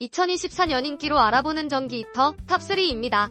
2024년 인기로 알아보는 전기 히터 탑3입니다.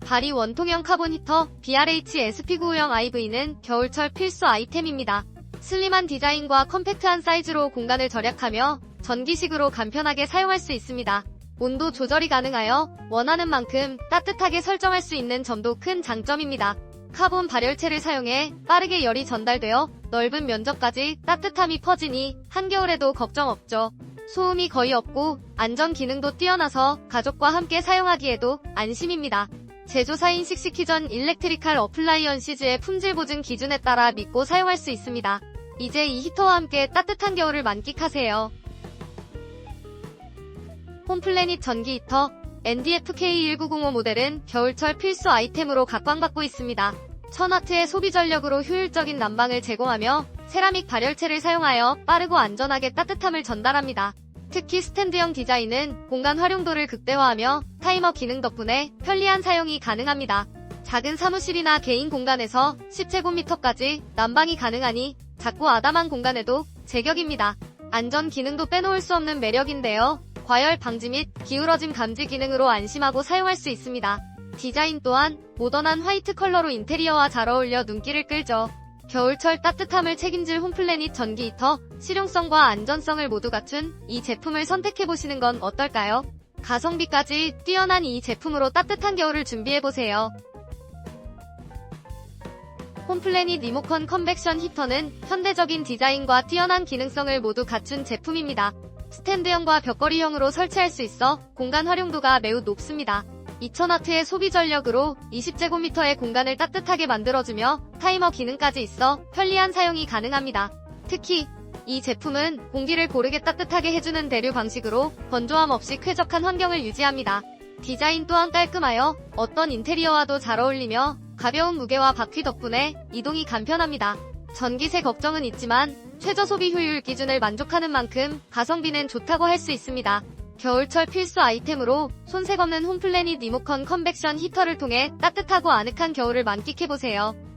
바리 원통형 카본 히터 BRH SP95형 IV는 겨울철 필수 아이템입니다. 슬림한 디자인과 컴팩트한 사이즈로 공간을 절약하며 전기식으로 간편하게 사용할 수 있습니다. 온도 조절이 가능하여 원하는 만큼 따뜻하게 설정할 수 있는 점도 큰 장점입니다. 카본 발열체를 사용해 빠르게 열이 전달되어 넓은 면적까지 따뜻함이 퍼지니 한겨울에도 걱정 없죠. 소음이 거의 없고 안전 기능도 뛰어나서 가족과 함께 사용하기에도 안심입니다. 제조사인 식시키전 일렉트리칼 어플라이언시즈의 품질 보증 기준에 따라 믿고 사용할 수 있습니다. 이제 이 히터와 함께 따뜻한 겨울을 만끽하세요. 홈플래닛 전기 히터 NDFK1905 모델은 겨울철 필수 아이템으로 각광받고 있습니다. 1000W의 소비 전력으로 효율적인 난방을 제공하며 세라믹 발열체를 사용하여 빠르고 안전하게 따뜻함을 전달합니다. 특히 스탠드형 디자인은 공간 활용도를 극대화하며 타이머 기능 덕분에 편리한 사용이 가능합니다. 작은 사무실이나 개인 공간에서 10제곱미터까지 난방이 가능하니 작고 아담한 공간에도 제격입니다. 안전 기능도 빼놓을 수 없는 매력인데요. 과열 방지 및 기울어짐 감지 기능으로 안심하고 사용할 수 있습니다. 디자인 또한 모던한 화이트 컬러로 인테리어와 잘 어울려 눈길을 끌죠. 겨울철 따뜻함을 책임질 홈플래닛 전기 히터, 실용성과 안전성을 모두 갖춘 이 제품을 선택해보시는 건 어떨까요? 가성비까지 뛰어난 이 제품으로 따뜻한 겨울을 준비해보세요. 홈플래닛 리모컨 컨벡션 히터는 현대적인 디자인과 뛰어난 기능성을 모두 갖춘 제품입니다. 스탠드형과 벽걸이형으로 설치할 수 있어 공간 활용도가 매우 높습니다. 2000W의 소비 전력으로 20제곱미터의 공간을 따뜻하게 만들어주며 타이머 기능까지 있어 편리한 사용이 가능합니다. 특히 이 제품은 공기를 고르게 따뜻하게 해주는 대류 방식으로 건조함 없이 쾌적한 환경을 유지합니다. 디자인 또한 깔끔하여 어떤 인테리어와도 잘 어울리며 가벼운 무게와 바퀴 덕분에 이동이 간편합니다. 전기세 걱정은 있지만 최저 소비 효율 기준을 만족하는 만큼 가성비는 좋다고 할 수 있습니다. 겨울철 필수 아이템으로 손색 없는 홈플래닛 리모컨 컨벡션 히터를 통해 따뜻하고 아늑한 겨울을 만끽해보세요.